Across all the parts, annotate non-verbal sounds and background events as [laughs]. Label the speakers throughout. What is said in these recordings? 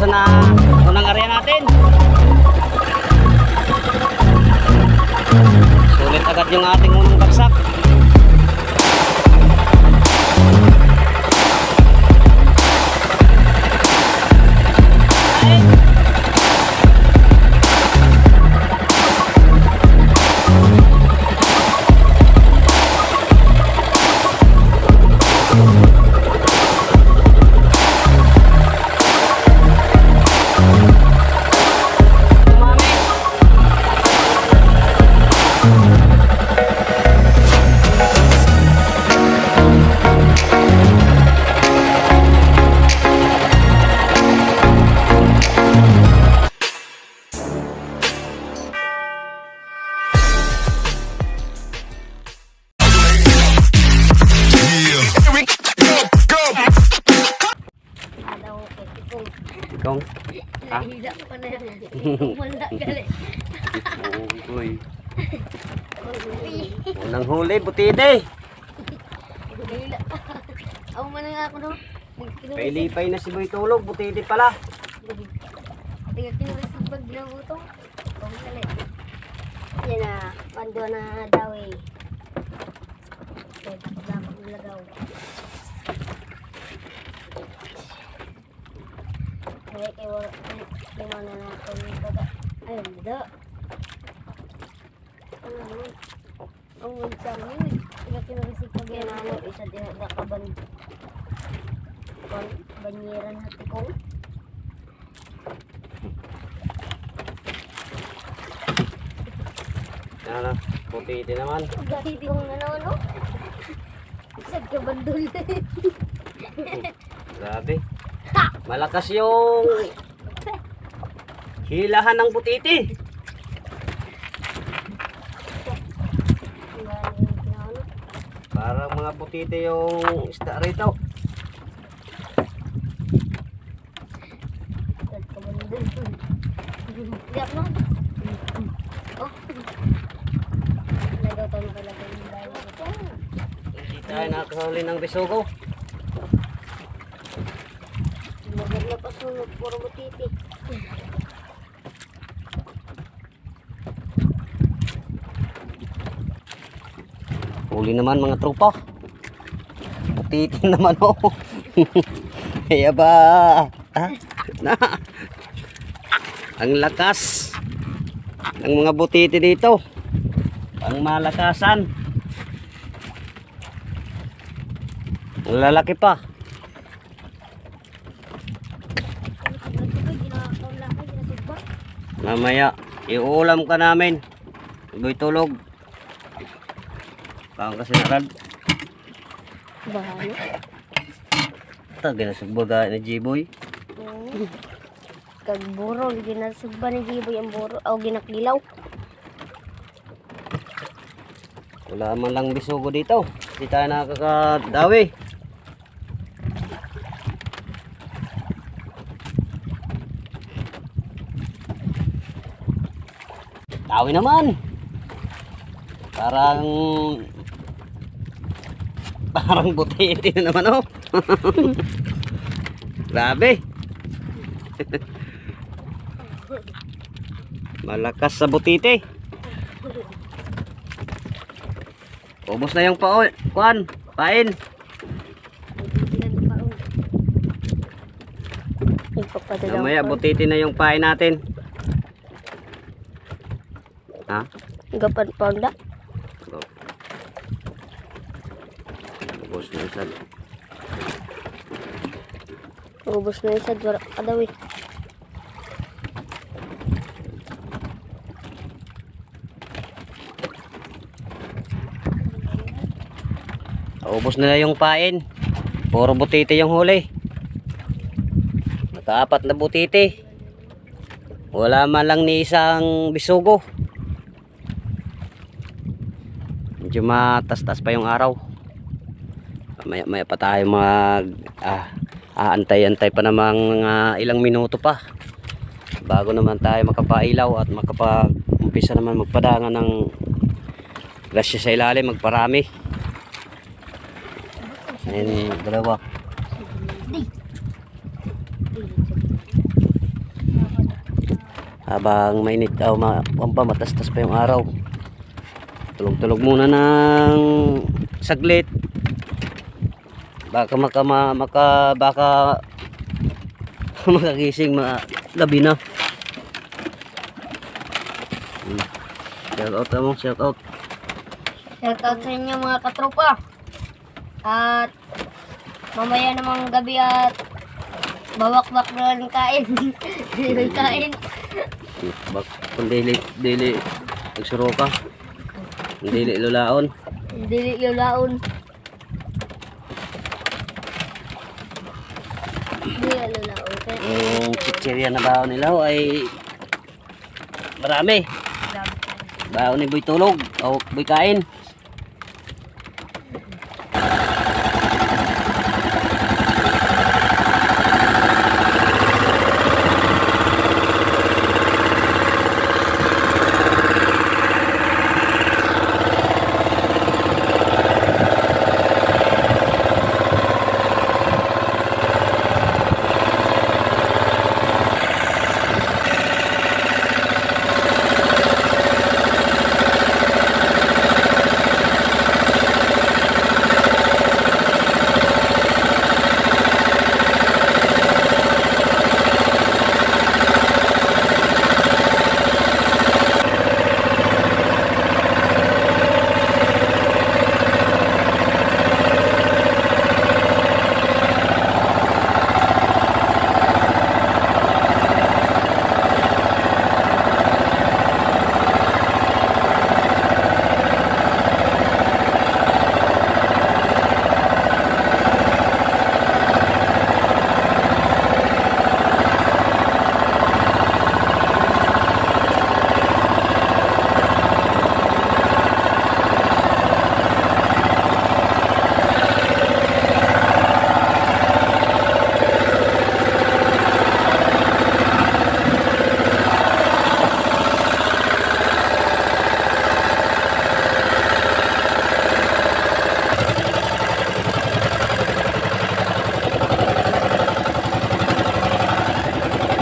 Speaker 1: sa na unang area natin. Sulit agad yung ating unang bagsak.
Speaker 2: Wala gali.
Speaker 1: Uy. Unang huli, butide.
Speaker 2: Hila. Ako man nga ako no.
Speaker 1: Pailipay na si Boy Tulog, butide pala.
Speaker 2: Tiga kinulis ng bag na utong. Kung gali. Yan na. Pando na daw eh. Kaya tapos dapat nilagaw. Kaya kay wala. Lima na natin yung baga. Ayun, da. Ano naman? Ang winsang yun. Tiga kinulis ng pag yan ano. Isa din na kaban. Ban- Banyeran na tikong.
Speaker 1: Ano, butide naman.
Speaker 2: Gahit yung ano, no? Isag ka bandul.
Speaker 1: Grabe. Malakas yung hilahan ng butiti. Parang mga butiti yung isda rito. Hindi tayo nakakahuli ng bisugo.
Speaker 2: Maganda pa sunod, puro butiti.
Speaker 1: Huli naman mga tropa. Butiti [laughs] naman oh. Kaya ba? Na. Ang lakas ng mga butiti dito. Ang malakasan. Ang lalaki pa. Mamaya, iuulam ka namin. Iboy tulog. Kang kasi narad.
Speaker 2: Bahala.
Speaker 1: Ta, ginasugbaga ni Jiboy.
Speaker 2: Kag buro, ginasugba ni Giboy ang buro. O ginakilaw.
Speaker 1: Wala man lang bisugo dito. Hindi tayo nakakadawi. Dawi naman. Parang parang butiti na naman oh. [laughs] Grabe. Malakas sa butiti. Ubos na yung paon. Kuan, pain. Mamaya butiti na yung pain natin. Ha?
Speaker 2: Gapan panda.
Speaker 1: Ubos na isa.
Speaker 2: Ubus na isa, dwara ka daw eh.
Speaker 1: Ubos na yung pain. Puro butiti yung huli. Nakaapat na butiti. Wala man lang ni isang bisugo. Medyo matas-tas pa yung araw. Maya, maya pa tayo mag ah, aantay-antay pa namang mga ilang minuto pa. Bago naman tayo makapailaw at makapag-umpisa naman magpadangan ng grasya sa ilalim, magparami. Ayan, dalawa. habang mainit o ma, pa, matastas pa yung araw tulog-tulog muna ng saglit baka maka, ma, maka baka [laughs] makagising ma, gabi na Hmm. shout out mo shout out
Speaker 2: Shoutout sa inyo mga katropa. At mamaya namang gabi at bawak-bak na lang kain. [laughs] May kain.
Speaker 1: bak kung dili dili nagsuro ka dili lulaon
Speaker 2: Dili yung laon. Dili yung
Speaker 1: chichirya na baon nila ho ay marami. Baon ni Boy Tulog o Boy Kain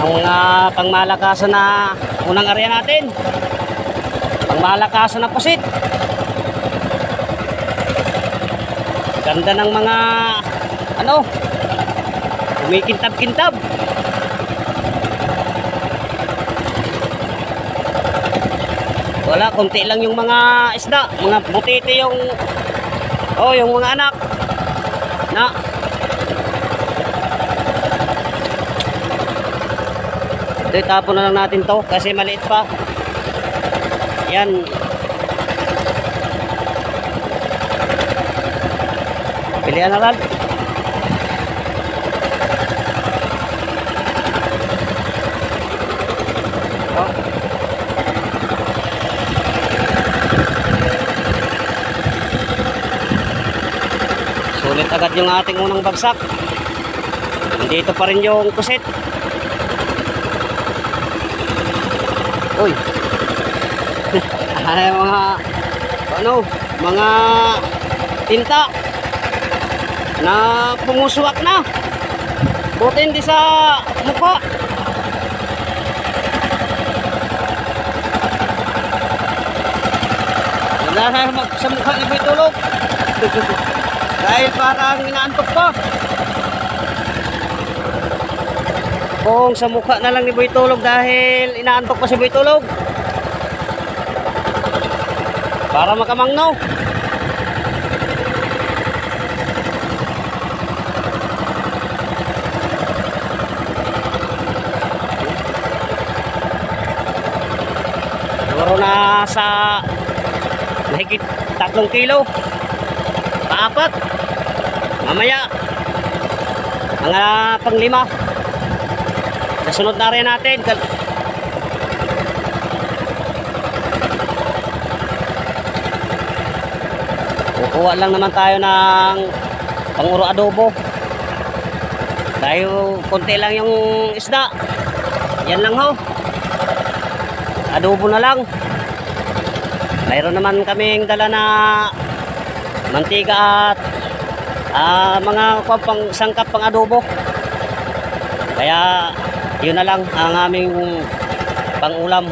Speaker 1: ang mga pangmalakasan na unang area natin. Pangmalakasan na pusit. Ganda ng mga ano kumikintab-kintab. Wala konti lang yung mga isda mga butiti yung oh yung mga anak na ito itapon na lang natin to kasi maliit pa yan pilihan na lang. Sulit agad yung ating unang bagsak. Nandito pa rin yung kusit. Uy. [laughs] Ay, mga ano, mga tinta na pumusuwak na. Buti hindi sa mukha. Wala na mag- sa mukha ni Boy Tulog. [laughs] Dahil parang inaantok pa. Kung sa mukha na lang ni Boy Tulog dahil inaantok pa si Boy Tulog. Para makamangnaw. Siguro na sa mahigit tatlong kilo. Paapat. Mamaya. Mga panglima. Nasunod na rin natin. Kukuha lang naman tayo ng panguro adobo. Dahil konti lang yung isda. Yan lang ho. Adobo na lang. Mayroon naman kaming dala na mantika at ah, mga pang sangkap pang adobo. Kaya yun na lang ang aming pangulam.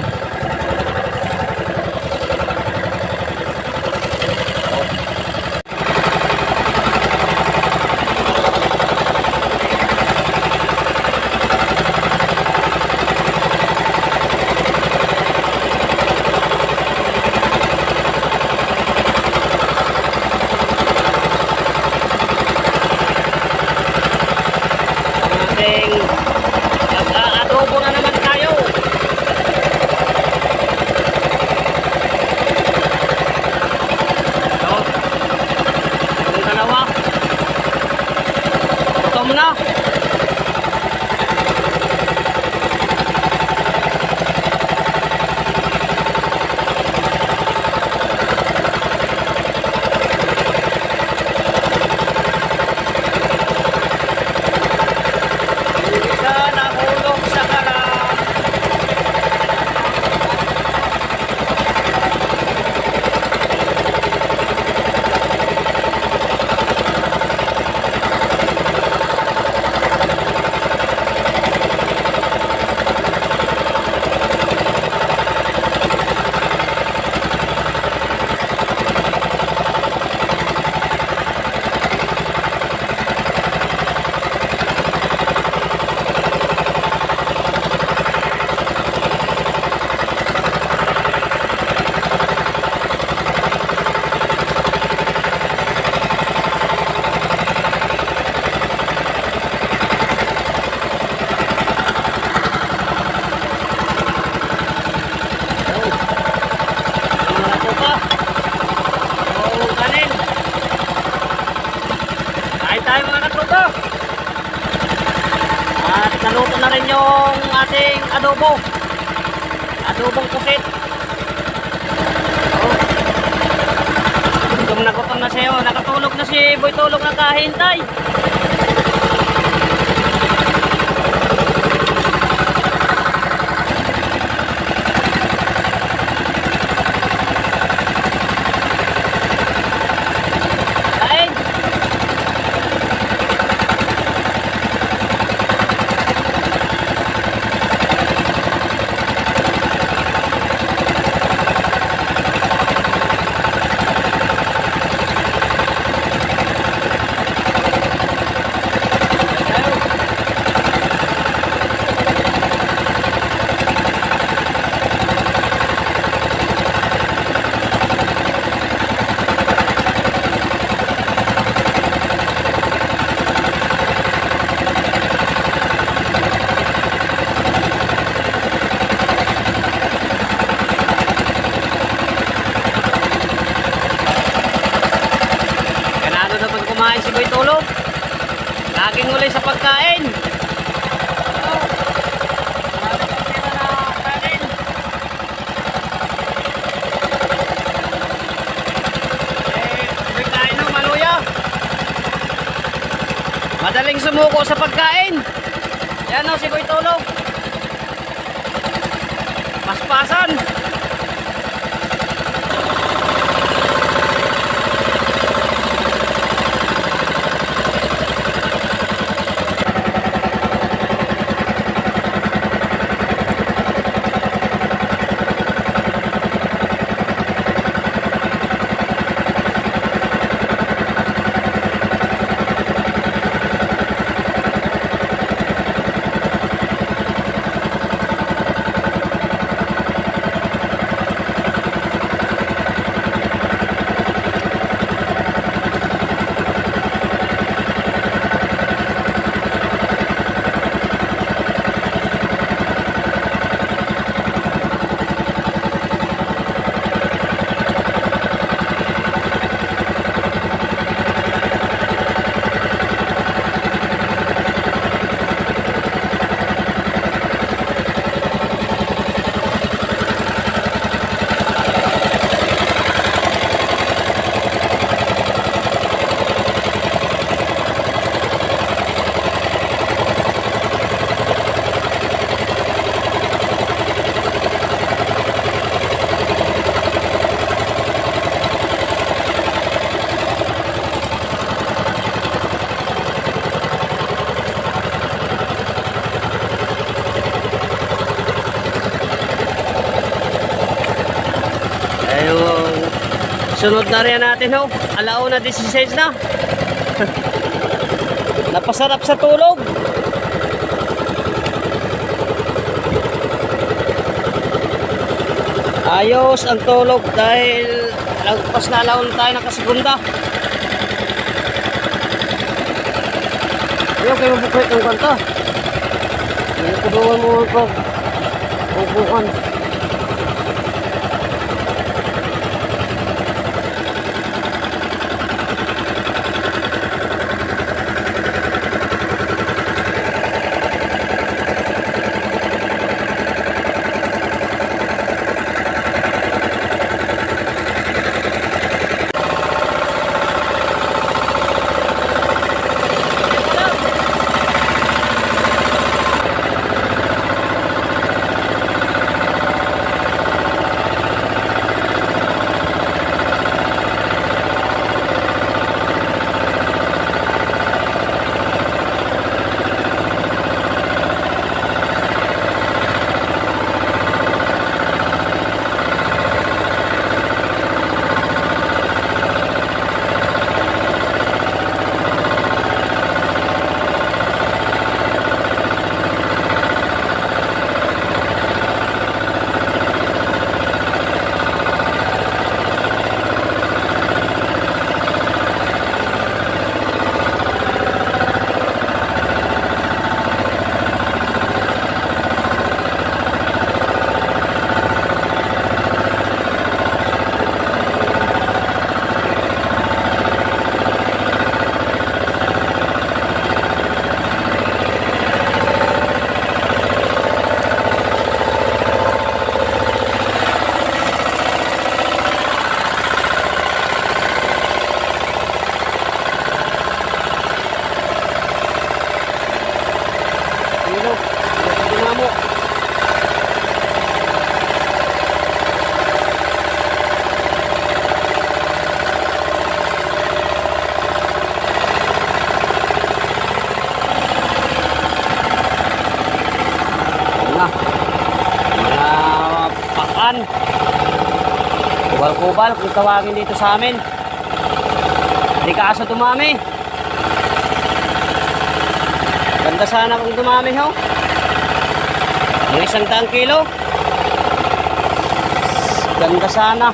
Speaker 1: yung ating adobo. Adobong kusit gutom na gutom na siya oh. nakatulog na si boy tulog na kahintay Sunod na rin natin ho. Alauna 16 na. [laughs] Napasarap sa tulog. Ayos ang tulog dahil lagpas na alauna tayo ng kasigunda. Ayaw kayo mabukwit ng kanta. Pinatuduan mo ko. Pupukan. Hello. Tawagin dito sa amin. Hindi ka asa dumami. Ganda sana kung dumami ho. Mga isang daang kilo. Ganda sana.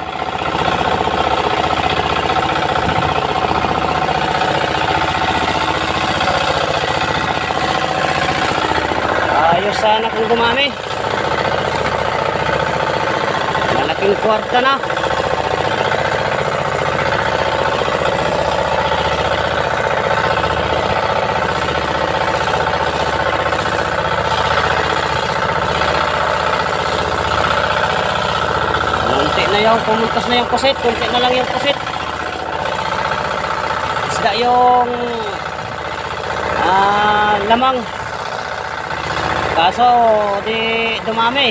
Speaker 1: Ayos sana kung dumami. Malaking kwarta na. Yung pumuntas na yung pusit. Kunti na lang yung pusit. Isda yung ah, lamang. Kaso di dumami.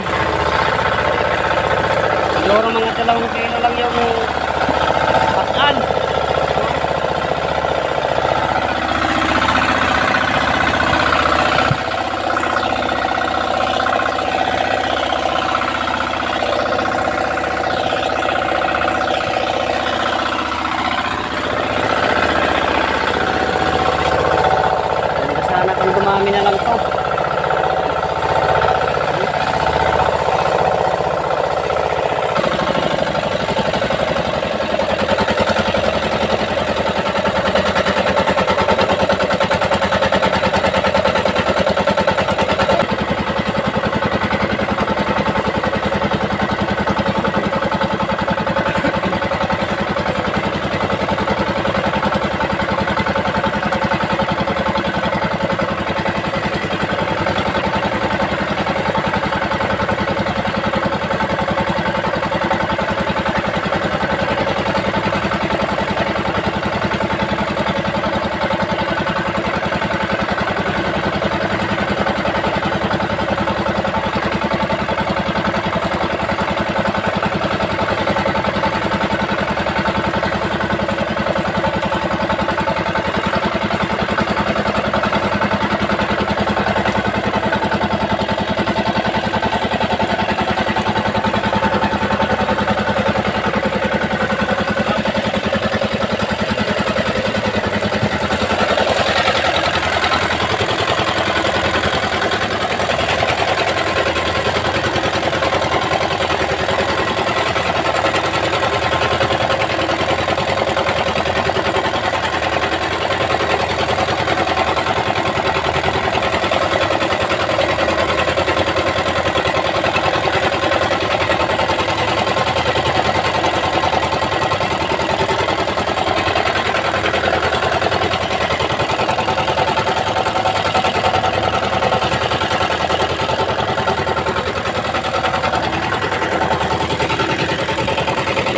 Speaker 1: Siguro mga dalawang kilo lang yung pakan.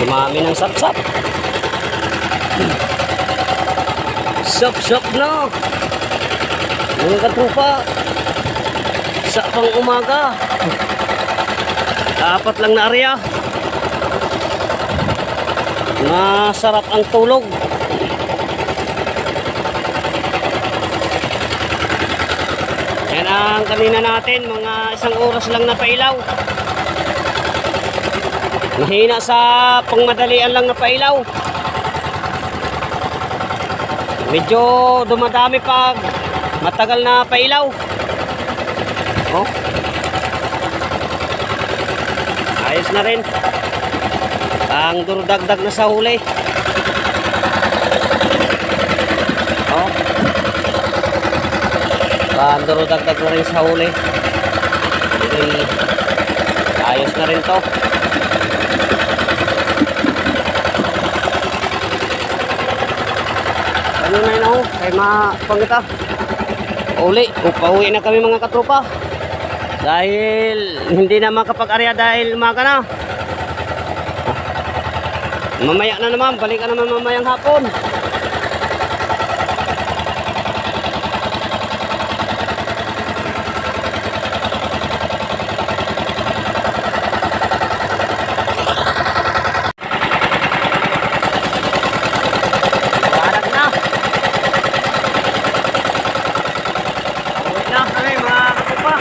Speaker 1: Dumami ng sapsap. Sap-sap na. Mga katrupa. Sa pang umaga. Dapat lang na area. Masarap ang tulog. Yan ang kanina natin, mga isang oras lang na pailaw. Mahina sa pangmadalian lang na pailaw. Medyo dumadami pag matagal na pailaw. Oh. Ayos na rin. Pang durudagdag na sa huli. Oh. Pang durudagdag na rin sa huli. Ayos na rin to. Ano na ako? Kay ma... Pangita. Uli. Upauwi na kami mga katropa. Dahil hindi na makapag-arya dahil umaga na. Mamaya na naman. Balik ka naman mamayang hapon. Barak na. Uwi na kami mga katropa.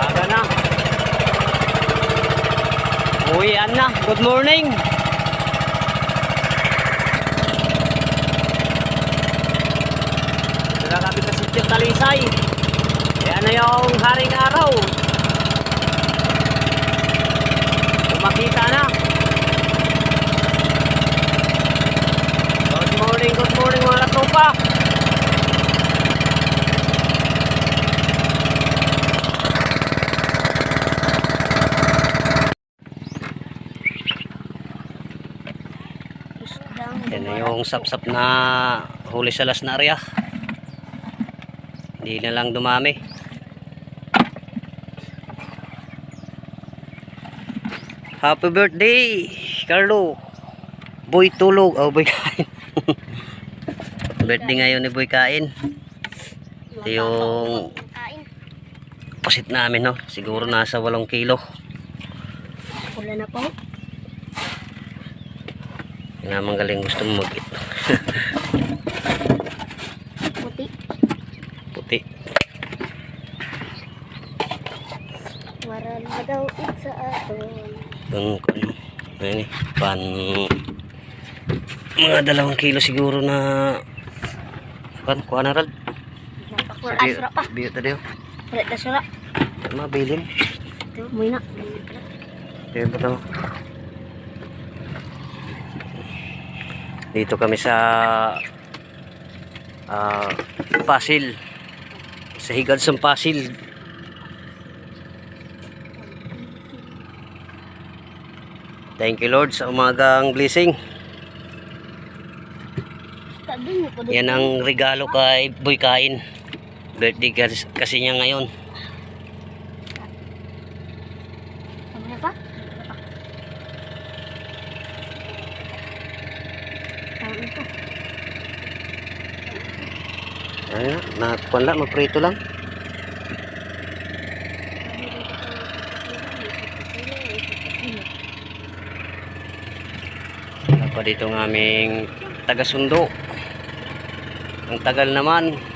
Speaker 1: Aga na. Uwian na. Good morning. Wala kami sa sityo Talisay. Yan na yung haring araw. Kumakita na. Good morning, good morning mga.
Speaker 2: Isdang
Speaker 1: Yan na yung sapsap na huli sa las na area. Hindi na lang dumami. Happy birthday, Carlo. Boy tulog. Oh, boy kain. [laughs] birthday ngayon ni Boy kain. Ito yung pusit namin, no? Siguro nasa 8 kilo.
Speaker 2: Wala na po.
Speaker 1: Yung naman galing gusto mo mag
Speaker 2: Puti.
Speaker 1: Puti.
Speaker 2: Maral na daw it sa aton.
Speaker 1: Ano, ayun eh, pan mga dalawang kilo siguro na pan kuha na rad.
Speaker 2: Asra pa.
Speaker 1: Biyo tayo.
Speaker 2: Wala na sura.
Speaker 1: Mabilin.
Speaker 2: Ito, muy na.
Speaker 1: Kaya ba to? Dito kami sa ah Pasil. Sa higad sa Pasil. Thank you Lord sa umagang blessing. Yan ang regalo kay Boy Kain. Birthday kasi, niya ngayon.
Speaker 2: Ano na pa? Tawag ito.
Speaker 1: Ano na, nakuha lang, magprito lang. Wala dito ng aming taga-sundo. Ang tagal naman.